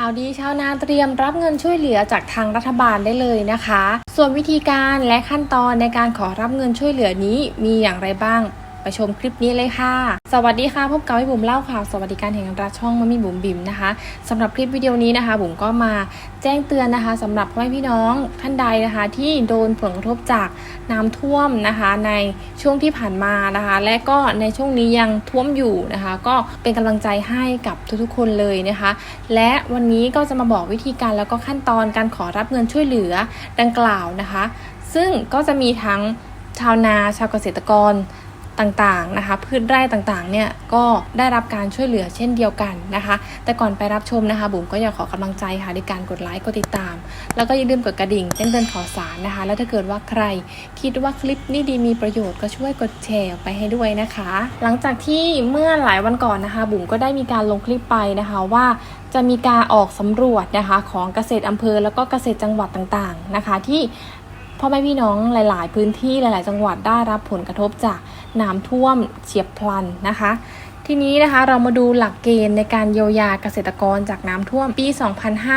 ข่าวดีชาวนาเตรียมรับเงินช่วยเหลือจากทางรัฐบาลได้เลยนะคะ ส่วนวิธีการและขั้นตอนในการขอรับเงินช่วยเหลือนี้มีอย่างไรบ้าง ไปชมคลิปนี้เลยค่ะ สวัสดีค่ะพบกับพี่บุ๋มเล่าข่าวสวัสดิการแห่งรัฐช่องมามีบุ๋มบิ๋มนะคะสำหรับคลิปวิดีโอนี้นะคะ บุ๋มก็มาแจ้งเตือนนะคะสำหรับพ่อแม่พี่น้องท่านใดนะคะ ที่โดนผลกระทบจากน้ำท่วมนะคะ ในช่วงที่ผ่านมานะคะ และก็ในช่วงนี้ยังท่วมอยู่นะคะ ก็เป็นกำลังใจให้กับทุกๆ คนเลยนะคะ และวันนี้ก็จะมาบอกวิธีการแล้วก็ขั้นตอนการขอรับเงินช่วยเหลือดังกล่าวนะคะ ซึ่งก็จะมีทั้งชาวนาชาวเกษตรกร ต่างๆนะคะ พืชไร่ต่างๆเนี่ยก็ได้รับการช่วยเหลือเช่นเดียวกันนะคะ แต่ก่อนไปรับชมนะคะบุ๋มก็อยากขอกำลังใจค่ะด้วยการกดไลค์กดติดตาม แล้วก็อย่าลืมกดกระดิ่งแจ้งเตือนข่าวสารนะคะ แล้วถ้าเกิดว่าใครคิดว่าคลิปนี้ดีมีประโยชน์ก็ช่วยกดแชร์ไปให้ด้วยนะคะ หลังจากที่เมื่อหลายวันก่อนนะคะ บุ๋มก็ได้มีการลงคลิปไปนะคะว่าจะมีการออกสำรวจนะคะของเกษตรอำเภอแล้วก็เกษตรจังหวัดต่างๆนะคะ ที่ พ่อแม่พี่น้องหลาย ๆ พื้นที่หลาย ๆ จังหวัดได้รับผลกระทบจากน้ำท่วมเฉียบพลันนะคะ ทีนี้นะคะเรามาดูหลักเกณฑ์ในการเยียวยาเกษตรกรจากน้ำท่วมปี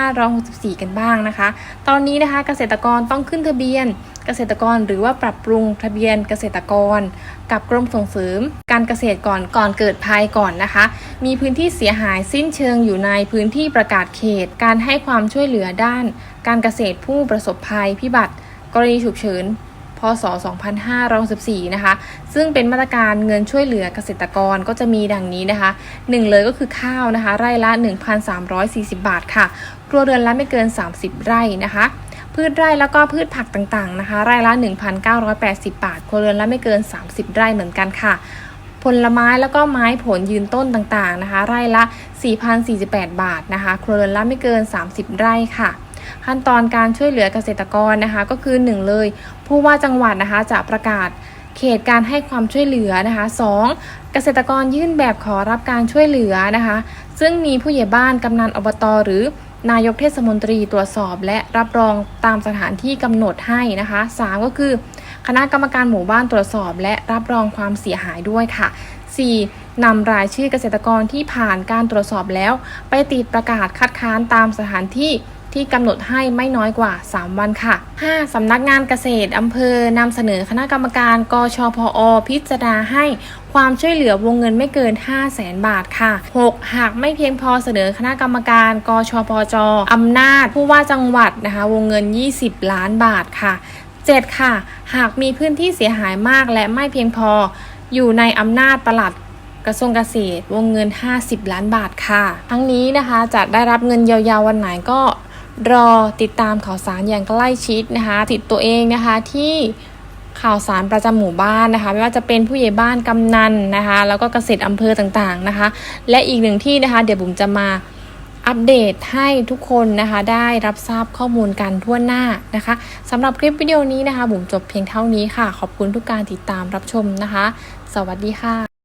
2564 กันบ้างนะคะ ตอนนี้นะคะเกษตรกรต้องขึ้นทะเบียนเกษตรกรหรือว่าปรับปรุงทะเบียนเกษตรกร กับกรมส่งเสริม การเกษตรก่อนก่อนเกิดภัยก่อนนะคะ มีพื้นที่เสียหายสิ้นเชิงอยู่ในพื้นที่ประกาศเขต การให้ความช่วยเหลือด้าน การเกษตรผู้ประสบภัยพิบัติ กรณีฉุกเฉินพศ 2564นะคะ ซึ่งเป็นมาตรการเงินช่วยเหลือเกษตรกรก็จะมีดังนี้นะคะ 1 เลยก็คือข้าวนะคะ ไร่ละ 1,340 บาทค่ะ ครัวเรือนละไม่เกิน 30 ไร่นะคะ พืชไร่แล้วก็พืชผักต่างๆนะคะ ไร่ละ 1,980 บาท ครัวเรือนละไม่เกิน 30 ไร่เหมือนกันค่ะ ผลไม้แล้วก็ไม้ผลยืนต้นต่างๆนะคะ ไร่ละ 4,048 บาทนะคะ ครัวเรือนละไม่เกิน 30 ไร่ค่ะ ขั้นตอนการช่วยเหลือเกษตรกรนะคะก็คือ 1 เลย ผู้ว่าจังหวัดนะคะจะประกาศเขตการให้ความช่วยเหลือนะคะ 2. เกษตรกรยื่นแบบขอรับการช่วยเหลือนะคะ ซึ่งมีผู้ใหญ่บ้านกำนันอบตหรือนายกเทศมนตรีตรวจสอบและรับรองตามสถานที่กำหนดให้นะคะ 3 ก็คือ คณะกรรมการหมู่บ้านตรวจสอบและรับรองความเสียหายด้วยค่ะ 4. นำรายชื่อเกษตรกรที่ผ่านการตรวจสอบแล้ว ไปติดประกาศคัดค้านตามสถานที่ ที่กำหนดให้ไม่น้อยกว่า 3 วันค่ะ 5. สำนักงานเกษตรอำเภอนำเสนอคณะกรรมการกชพอ พิจารณาให้ความช่วยเหลือวงเงินไม่เกิน 5 0 0แสนบาทค่ะ 6. หากไม่เพียงพอเสนอคณะกรรมการกชพจอำนาจผู้ว่าจังหวัดนะคะ วงเงิน 20 ล้านบาทค่ะ 7. ค่ะ หากมีพื้นที่เสียหายมากและไม่เพียงพออยู่ในอำนาจปลัดกระทรวงเกษตรวงเงิน 50 ล้านบาทค่ะ ทั้งนี้นะคะจะได้รับเงินเยียวยาวันไหนก็ รอติดตามข่าวสารอย่างใกล้ชิดนะคะ ติดตัวเองนะคะที่ข่าวสารประจำหมู่บ้านนะคะ ไม่ว่าจะเป็นผู้ใหญ่บ้านกำนันนะคะ แล้วก็เกษตรอำเภอต่างๆนะคะ และอีกหนึ่งที่นะคะ เดี๋ยวบุ๋มจะมาอัปเดตให้ทุกคนนะคะ ได้รับทราบข้อมูลกันทั่วหน้านะคะสำหรับคลิปวิดีโอนี้นะคะบุ๋มจบเพียงเท่านี้ค่ะ ขอบคุณทุกการติดตามรับชมนะคะ สวัสดีค่ะ